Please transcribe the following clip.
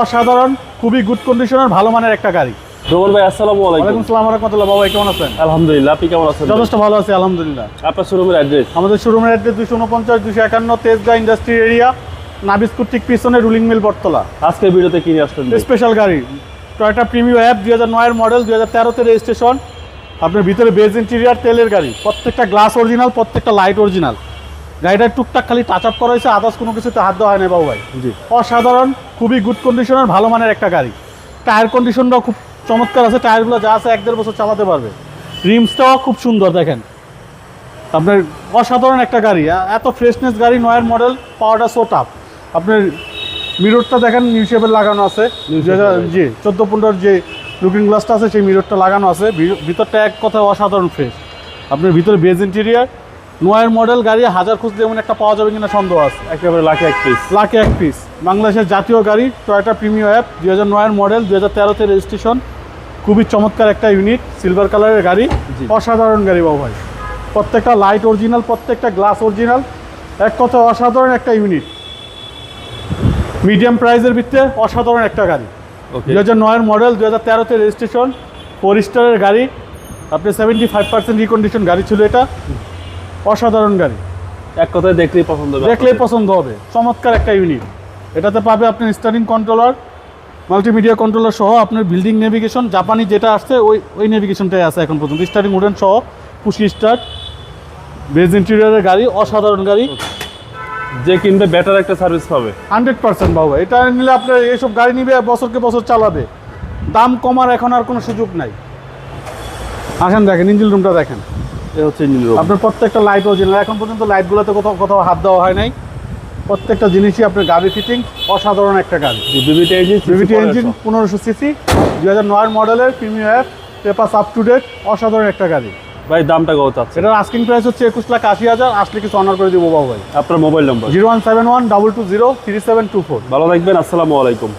অসাধারণ খুবই গুড কন্ডিশনের ভালো মানের একটা গাড়ি। ভাই আসসালামু আলাইকুম। বাবা কেমন আছেন? আলহামদুলিল্লাহ আপনি কেমন আছেন? যথেষ্ট ভালো আছি আলহামদুলিল্লাহ। আপনার শোরুমের অ্যাড্রেস আমাদের শোরুমের অ্যাড্রেস দুশো উনপঞ্চাশ দুশো একান্ন তেজগা ইন্ডাস্ট্রি এরিয়া নাবিস্কুর ঠিক পিছনে রুলিং মিল বটতলা। আজকের ভিডিওতে কি নিয়ে আসলেন স্পেশাল গাড়ি টয়টা প্রিমিয়াম অ্যাপ দুই হাজার নয়ের মডেল দুই হাজার তেরোতে রেজিস্ট্রেশন আপনার ভিতরে বেজ ইন্টেরিয়ার তেলের গাড়ি প্রত্যেকটা গ্লাস অরিজিনাল প্রত্যেকটা লাইট অরিজিনাল গাড়িটা টুকটাক খালি টাচ আপ করা হয়েছে আদার্স কোনো কিছুতে হাত দেওয়া হয়নি বাবু ভাই। জি। অসাধারণ খুবই গুড কন্ডিশনের ভালো মানের একটা গাড়ি। টায়ার কন্ডিশনটাও খুব চমৎকার আছে টায়ারগুলো যা আছে এক দেড় বছর চালাতে পারবে। রিমসটাও খুব সুন্দর দেখেন। আপনার অসাধারণ একটা গাড়ি এত ফ্রেশনেস গাড়ি নয়ের মডেল পাওয়াটা সো টাফ আপনার মিররটা দেখেন নিউ শেপের লাগানো আছে। জি চোদ্দ পনেরোর যে লুকিং গ্লাসটা আছে সেই মিররটা লাগানো আছে। ভিতরটা এক কথা অসাধারণ ফ্রেশ আপনার ভিতরে বেজ ইন্টেরিয়ার নয়ের মডেল গাড়ি হাজার খুঁজতে এমন একটা পাওয়া যাবে কিনা সন্দেহ আছে। একেবারে লাখে এক পিস লাখে এক পিস বাংলাদেশের জাতীয় গাড়ি টয়োটা প্রিমিয়াম অ্যাপ দুই হাজার নয়ের মডেল দুই হাজার তেরোতে রেজিস্ট্রেশন খুবই চমৎকার একটা ইউনিট সিলভার কালারের গাড়ি। অসাধারণ গাড়ি বাবু ভাই। প্রত্যেকটা লাইট অরিজিনাল প্রত্যেকটা গ্লাস অরিজিনাল এক কথা অসাধারণ একটা ইউনিট মিডিয়াম প্রাইসের ভিত্তিতে অসাধারণ একটা গাড়ি। দুই হাজার নয়ের মডেল দুই হাজার তেরোতে রেজিস্ট্রেশন ফোর স্টারের গাড়ি। আপনি সেভেন্টি ফাইভ পার্সেন্ট রিকন্ডিশন গাড়ি ছিল এটা। অসাধারণ গাড়ি। এক কথায় দেখলেই পছন্দ হবে দেখলেই পছন্দ হবে। চমৎকার একটা ইউনিট এটাতে পাবে আপনি স্টারিং কন্ট্রোলার মাল্টিমিডিয়া কন্ট্রোলার সহ আপনার বিল্ডিং নেভিগেশন জাপানি যেটা আসছে ওই ওই নেভিগেশনটাই আছে এখন পর্যন্ত। স্টারিং উডেন সহ পুশি স্টার্ট বেজ ইন্টেরিয়ারের গাড়ি অসাধারণ গাড়ি। যে কিনবে বেটার একটা সার্ভিস পাবে। হান্ড্রেড পার্সেন্ট বাবু এটা নিলে আপনার এইসব গাড়ি নিবে বছরকে বছর চালাবে। দাম কমার এখন আর কোনো সুযোগ নাই। আসেন দেখেন ইঞ্জিন রুমটা দেখেন। হচ্ছে ইঞ্জিন রুম আপনার প্রত্যেকটা লাইট অরিজিনাল এখন পর্যন্ত লাইটগুলোতে কোথাও কোথাও হাত দেওয়া হয় নাই। প্রত্যেকটা জিনিসই আপনার গাড়ি ফিটিং অসাধারণ একটা গাড়ি। বিবিটি ইঞ্জিন বিভিটি ইঞ্জিন পনেরোশো সিসি দুই হাজার নয় মডেলের প্রিমিয়াম অ্যাপ পেপাস আপ টু ডেট অসাধারণ একটা গাড়ি। ভাই দামটা কত আছে? এটার আস্কিং প্রাইস হচ্ছে একুশ লাখ আশি হাজার আসলে কিছু অনার করে দিব বাবু ভাই। আপনার mobile number zero one seven one double two zero three seven two four ভালো থাকবেন আসসালামু আলাইকুম।